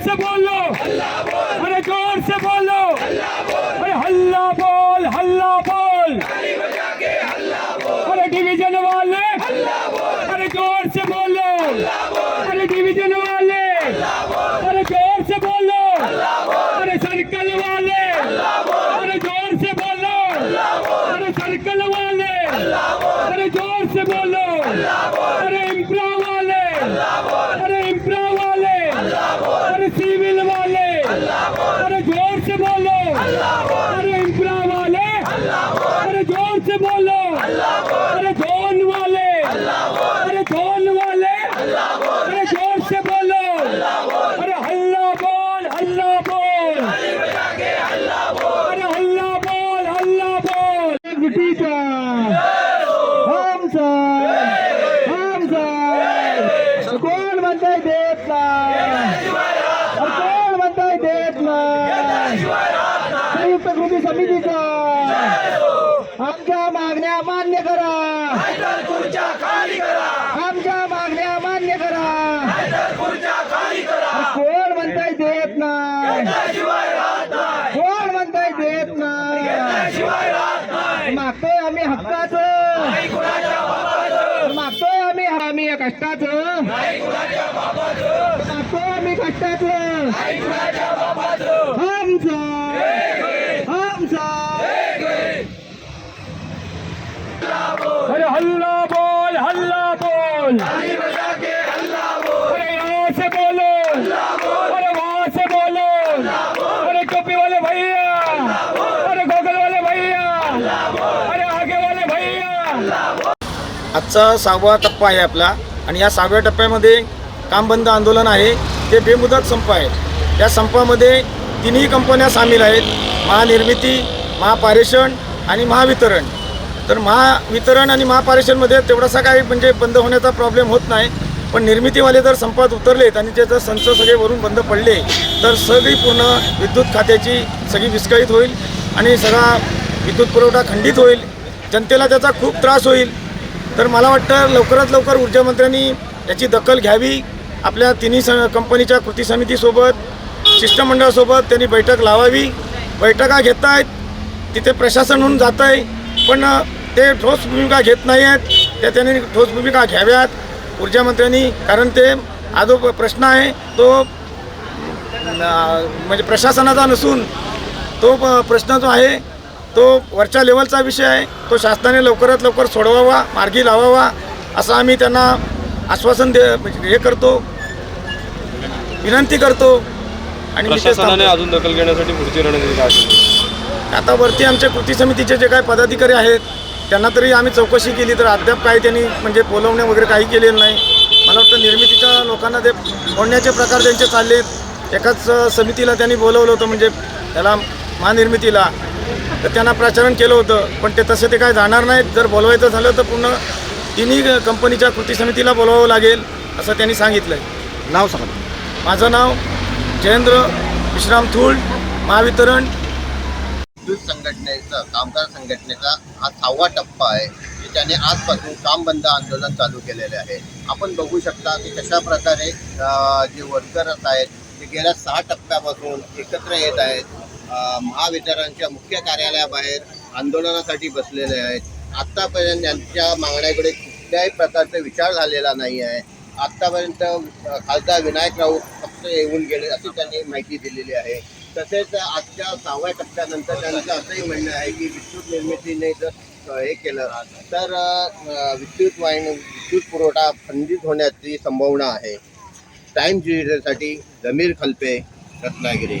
ese pueblo. म्हणताय देत नाही कोण म्हणताय देत नाही संयुक्त कृती समितीचा. आमच्या मागण्या मान्य करा. आमच्या मागण्या मान्य करा. कोण म्हणताय देत नाही कोण म्हणताय देत नाही मागतोय आम्ही हक्काचं मागतोय आम्ही आम्ही या कष्टाचं मागतोय आम्ही कष्टाचं आमचं आमचं अरे हल्ला बोल हल्ला बोल. अरे यहाँ से बोलो अरे वहाँ से बोलो अरे टोपी वाले भैया. अरे गोगल वाले भैया. अरे आगे वाले भैया. आजचा सहावा टप्पा आहे आपला आणि या सहाव्या टप्प्यामध्ये काम बंद आंदोलन आहे. ते बेमुदत संप आहे या संपामध्ये तिन्ही कंपन्या सामील आहेत. महानिर्मिती महापारेषण आणि महावितरण. तर महावितरण आणि महापारेषणमध्ये तेवढासा काही म्हणजे बंद होण्याचा प्रॉब्लेम होत नाही. पण निर्मितीवाले जर संपात उतरलेत आणि ते जर संच सगळे वरून बंद पडले तर सगळी पूर्ण विद्युत खात्याची सगळी विस्कळीत होईल आणि सगळा विद्युत पुरवठा खंडित होईल. जनतेला त्याचा खूप त्रास होईल. तर मला वाटतं लवकरात लवकर ऊर्जामंत्र्यांनी याची दखल घ्यावी. आपल्या तिन्ही स कंपनीच्या कृती समितीसोबत शिष्टमंडळासोबत त्यांनी बैठक लावावी. बैठका घेत आहेत. तिथे प्रशासन म्हणून जात आहे. पण ते ठोस भूमिका घेत नाही आहेत. त्या त्यांनी ठोस भूमिका घ्याव्यात. ऊर्जामंत्र्यांनी कारण ते हा जो प्रश्न आहे. तो म्हणजे प्रशासनाचा नसून तो प- प्रश्न जो आहे तो वरच्या लेवलचा विषय आहे. तो शासनाने लवकरात लवकर सोडवावा मार्गी लावावा असं आम्ही त्यांना आश्वासन दे म्हणजे हे करतो विनंती करतो आणि प्रशासनाने थांबतो. अजून दखल घेण्यासाठी पुढची रणनीती काय असेल? आता वरती आमच्या कृती समितीचे जे काही पदाधिकारी आहेत त्यांना तरी आम्ही चौकशी केली तर अद्याप काही त्यांनी म्हणजे बोलवणे वगैरे काही केलेलं नाही मला वाटतं निर्मितीच्या लोकांना ते फोडण्याचे प्रकार त्यांचे चाललेत एकाच अ, समितीला त्यांनी बोलवलं होतं म्हणजे त्याला महानिर्मितीला तर त्यांना प्रचारण केलं होतं पण ते तसे ते काय जाणार नाहीत जर बोलवायचं झालं तर पूर्ण तिन्ही कंपनीच्या कृती समितीला बोलवावं लागेल असं त्यांनी सांगितलं आहे नाव सांगा. माझं नाव जयेंद्र विश्राम थूळ महावितरण. विद्युत संघटनेचा कामगार संघटनेचा हा सहावा टप्पा आहे की त्याने आजपासून काम बंद आंदोलन चालू केलेले आहे. आपण बघू शकता की कशा प्रकारे जे वर्कर्स आहेत ते गेल्या सहा टप्प्यापासून एकत्र येत आहेत. महावितरणच्या मुख्य कार्यालयाबाहेर आंदोलनासाठी बसलेले आहेत. आत्तापर्यंत यांच्या मागण्याकडे कुठल्याही प्रकारचा विचार झालेला नाही आहे आत्तापर्यंत खासदार विनायक राऊत फक्त येऊन गेले अशी त्यांनी माहिती दिलेली आहे. तसेच आजच्या सहाव्या टप्प्यानंतर त्यांचं असंही म्हणणं आहे की विद्युत निर्मितीने जर हे केलं तर विद्युत वाहिन विद्युत पुरवठा खंडित होण्याची संभावना आहे. टाइम डिजिटलसाठी जमीर खलपे रत्नागिरी.